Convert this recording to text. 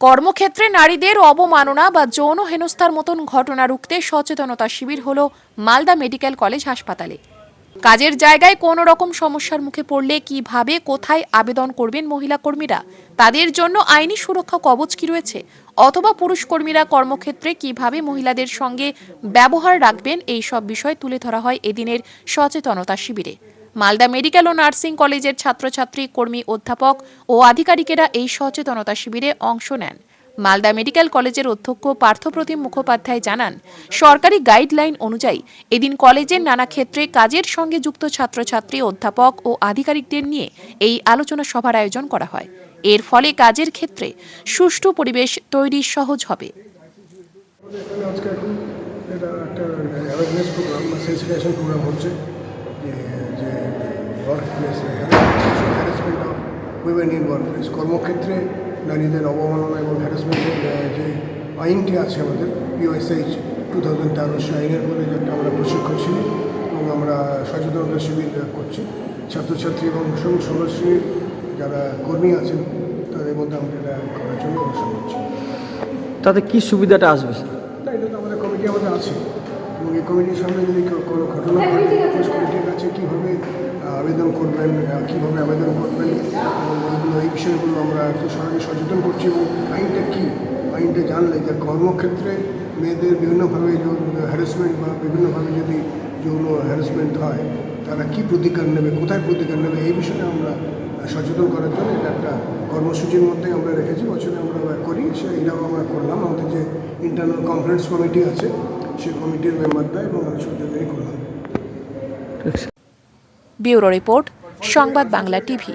কর্মক্ষেত্রে নারীদের অবমাননা বা যৌন হেনস্থার মতন ঘটনা রুখতে সচেতনতা শিবির হল মালদা মেডিকেল কলেজ হাসপাতালে। কাজের জায়গায় কোনো রকম সমস্যার মুখে পড়লে কীভাবে, কোথায় আবেদন করবেন মহিলা কর্মীরা? তাদের জন্য আইনি সুরক্ষা কবচ কি রয়েছে? অথবা পুরুষ কর্মীরা কর্মক্ষেত্রে কীভাবে মহিলাদের সঙ্গে ব্যবহার রাখবেন? এই সব বিষয় তুলে ধরা হয় এদিনের সচেতনতা শিবিরে। মালদা মেডিকেল ও নার্সিং কলেজের ছাত্রছাত্রী, কর্মী, অধ্যাপক ও আধিকারিকেরা এই সচেতনতা শিবিরে অংশ নেন। মালদা মেডিকেল কলেজের অধ্যক্ষ পার্থপ্রতিম মুখোপাধ্যায় জানান, সরকারি গাইডলাইন অনুযায়ী এদিন কলেজের নানা ক্ষেত্রে কাজের সঙ্গে যুক্ত ছাত্রছাত্রী, অধ্যাপক ও আধিকারিকদের নিয়ে এই আলোচনা সভার আয়োজন করা হয়। এর ফলে কাজের ক্ষেত্রে সুষ্ঠু পরিবেশ তৈরি সহজ হবে। একটা প্রোগ্রাম প্রোগ্রাম হচ্ছে। যে যে work place harassment of women in work place কর্মক্ষেত্রে নারীদের অবমাননা এবং হ্যারাসমেন্টের যে আইনটি আছে আমাদের ইউএসএইচ টু থাউজেন্ড তেরো সে আইনের বলে যেটা আমরা প্রশিক্ষণ শিবির এবং আমরা সচেতনতা শিবির করছি। ছাত্রছাত্রী এবং সঙ্গে সমাজশ্রীর যারা কর্মী আছেন তাদের মধ্যে আমরা এটা করার জন্য অনুষ্ঠান করছি। তাতে কী সুবিধাটা আসবে? না এটা তো আমাদের কমিটি আমাদের আছে। এবং এই কমিটির সামনে যদি কোনো ঘটনা ঘটে পুলিশ কমিটির কাছে কীভাবে আবেদন করবেন কীভাবে আবেদন করবেন এই বিষয়গুলো আমরা একটু সবাইকে সচেতন করছি এবং আইনটা কী? আইনটা জানলে যে কর্মক্ষেত্রে মেয়েদের বিভিন্নভাবে হ্যারাসমেন্ট বা বিভিন্নভাবে যদি যৌন হ্যারাসমেন্ট হয় তারা কী প্রতিকার নেবে কোথায় প্রতিকার নেবে এই বিষয়ে আমরা সচেতন করার জন্য এটা একটা কর্মসূচির মধ্যে আমরা রেখেছি। বছরে আমরা করি সেইটাও আমরা করলাম। আমাদের যে ইন্টারনাল কনফারেন্স কমিটি আছে সেই কমিটির এবং ব্যুরো রিপোর্ট সংবাদ বাংলা টিভি।